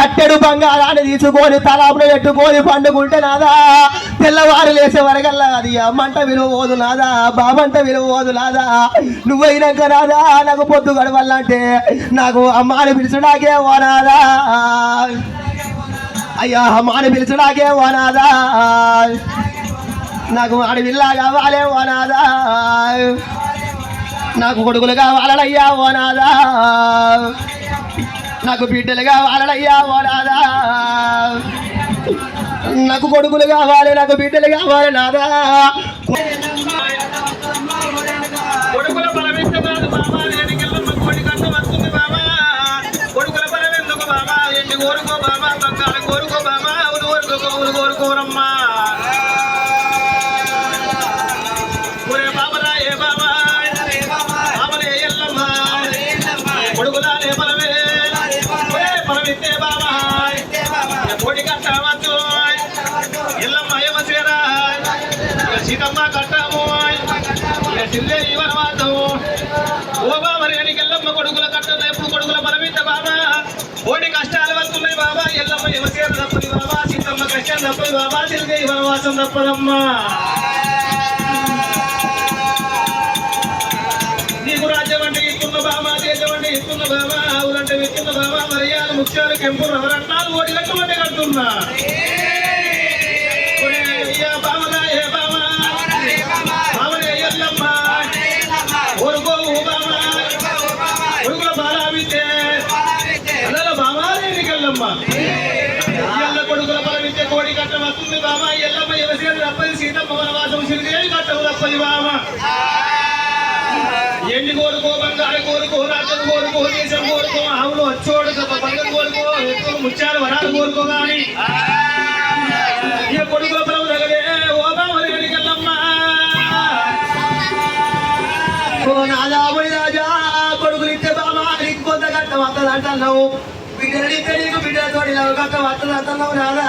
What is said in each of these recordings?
కట్టెడు బంగారాన్ని తీసుకొని తలాపులు పెట్టుకొని పండుకుంటే నాదా? తెల్లవారు లేచే వరకల్లా అది అమ్మంట విలువ పోదు నాదా? బామంట విలువ పోదు నాదా? నువ్వైనాక నాదా? నాకు పొద్దు గడవాలంటే నాకు అమ్మాని పిలిచడాకే ఓ నాదా? అయ్యా అమ్మాని పిలిచడాకే ఓ నాదా? నాకు అడవిల్లా కావాలే ఓ నాదా? నాకు కొడుకులు కావాలయ్యా ఓ నాదా? నాకు బిడ్డలు కావాలయ్యా ఓనాదా నాకు కొడుకులు కావాలి నాకు బిడ్డలు కావాలి నాదా. కోరుకో బాబా? కోరుకో బాబా. కోరుకోరమ్మా. సీతమ్మ కట్టాము. సిల్లే ఇవ్వనవాదు ఓ బాబా రేణికి ఎల్లమ్మ కొడుకుల కట్టలు ఎప్పుడు కొడుకుల బలమిద్ద బాబా ఓడి కష్టాలు వస్తున్నాయి బాబా. ఎల్లమ్మ ఎవరికేరు తప్పది బాబా. సీతమ్మ కష్టాలు తప్పది బాబా. సిల్గే వనవాసం తప్పదమ్మా. నీకు రాజ్యం అంటే ఇస్తున్న బాబా దేశం అంటే ఇస్తున్న బాబా ఆవులంటే ఇస్తున్న బాబా మర్యాద ముత్యాలు కెంపు రవరత్నాలు ఓడి కట్టుబడి కడుతున్నా. ఎన్ని కోరుకో బంగారు కోరుకో రాజం కోరుకో దేశం కోరుకో ఆవులు వచ్చోడు పంగం కోరుకో ఎక్కువ ముచ్చాలు వరాలు కోరుకో కానీ కొడుకు తగలే ఓ బాబు కల్లమ్మా ఓ నాదా రాజా అంటున్నావు బిడ్డలు ఇస్తే నీకు బిడ్డలతో ఇలా కట్ట అంటున్నావు నాదా.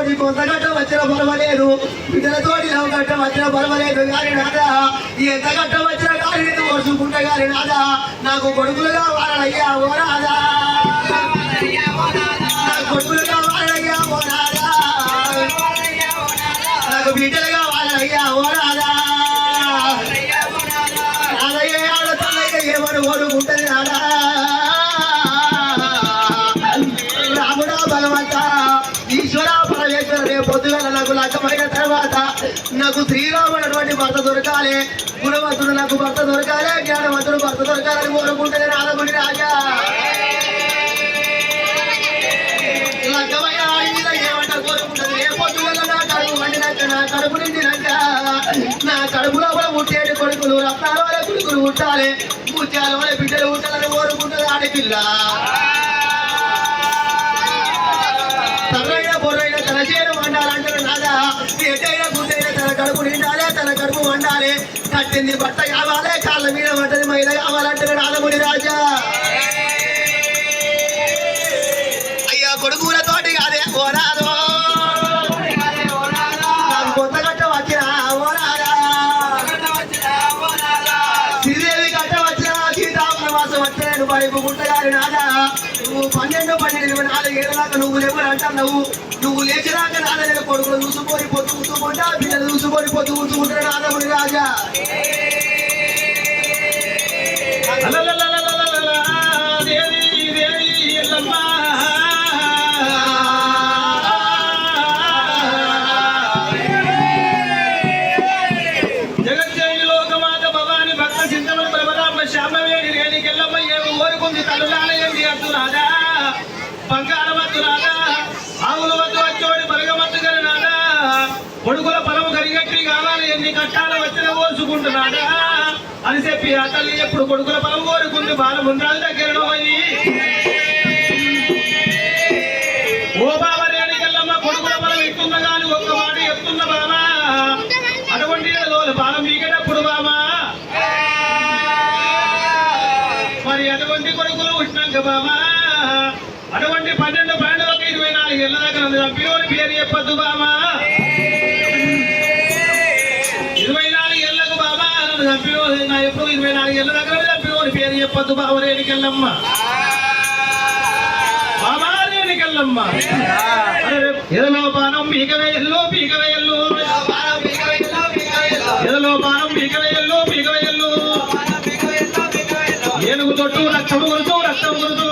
బిడ్డలతోటి కొంతగట్ట వచ్చిన పర్వలేదు. బిడ్డలతోటి నవ్వుగట్ట వచ్చిన పర్వలేదు. కానీ నాదా ఎంత గట్టం వచ్చిన కానీ నేను కోరుచుకుంటే నాదా? నాకు కొడుకులుగా వారయ్యా ఓ రాదా నాకు కొడుకులుగా వారయ్యా ఓ రాదా నాకు బిడ్డలుగా వారయ్యా ఓ రాదా రాదయ్యే ఆడతానయ్యే ఏమని ఓడుకుంటుంది రాదా ఈశ్వర పరమేశ్వర నాకు లగ్గమైన తర్వాత నాకు శ్రీరాముడు అటువంటి భర్త దొరకాలి గుణవంతుడు నాకు భర్త దొరకాలి జ్ఞానవంతుడు భర్త దొరకాలని కోరుకుంటది రాధముని రాజా. లగ్గమైన ఏమంట నా కడుపు వండినాక నా కడుపు నిండినాక నా కడుపులో కూడా పుట్టేటి కొడుకులు రత్నాల వల్ల కొడుకులు పుట్టాలి. ముత్యాల వల్ల బిడ్డలు పుట్టాలని కోరుకుంటుంది ఆడపిల్ల. ఎటైనా గుడ్డైన తన కడుపు నిండాలి తన కడుపు వండాలే. కట్టింది బట్ట కావాలి కాళ్ళ మీద పడ్డది మైల కావాలంటారు నాదముడి రాజా. అయ్యా కొడుకులతోటి కాదే ఓ మాసం వైపు గుంటగారి నాదా. నువ్వు పన్నెండు పన్నెండు ఇరవై నాలుగు ఏళ్ళ నువ్వు లేవని అంటున్నావు. నువ్వు లేచినాక నాద నేను కొడుకులు చూసుకొని పొద్దు కూర్చుకుంటా పిల్లలు చూసుకొని పొద్దు కూర్చుకుంటాడు నాదముడి రాజా. బంగారం అద్దురాదా ఆవుల వద్ద వచ్చోడి బలగమద్దు నాదా కొడుకుల పొలము కరిగట్టి కావాలి ఎన్ని కట్టాల వచ్చిన కోసుకుంటున్నాడా అని చెప్పి ఆ తల్లి ఎప్పుడు కొడుకుల పొలం కోరుకుంది? బాలముండ్రాల దగ్గర పోయి ఓ బాబా రేణికెళ్ళమ్మ కొడుకుల పొలం ఎక్కున్న గాని ఒక్క మాట చెప్తున్న బామా అటువంటి రోజు బాలం మీకేటప్పుడు బామా మరి అటువంటి కొడుకులు వచ్చినాక బామా అటువంటి పన్నెండు పాండవులకు ఇరవై నాలుగు ఏళ్ళ దగ్గర ఉంది. పిల్లోని పేరు చెప్పద్దు బామా. ఇరవై నాలుగు ఏళ్ళకు బామా పిల్లోని నా ఎప్పుడు ఇరవై నాలుగు ఏళ్ళ దగ్గర పిల్లోని పేరు చెప్పద్దు బావ రేణికెళ్ళమ్మ బాబా రేణికెళ్ళమ్మ ఎదలో పానం మీక వేయల్లో పీక వేయల్లో. ఎదలో పానం మీక వేయల్లో పీక వేయల్లో. ఏనుగు తొట్టు రక్తం గురుతూ రక్తం గురుతూ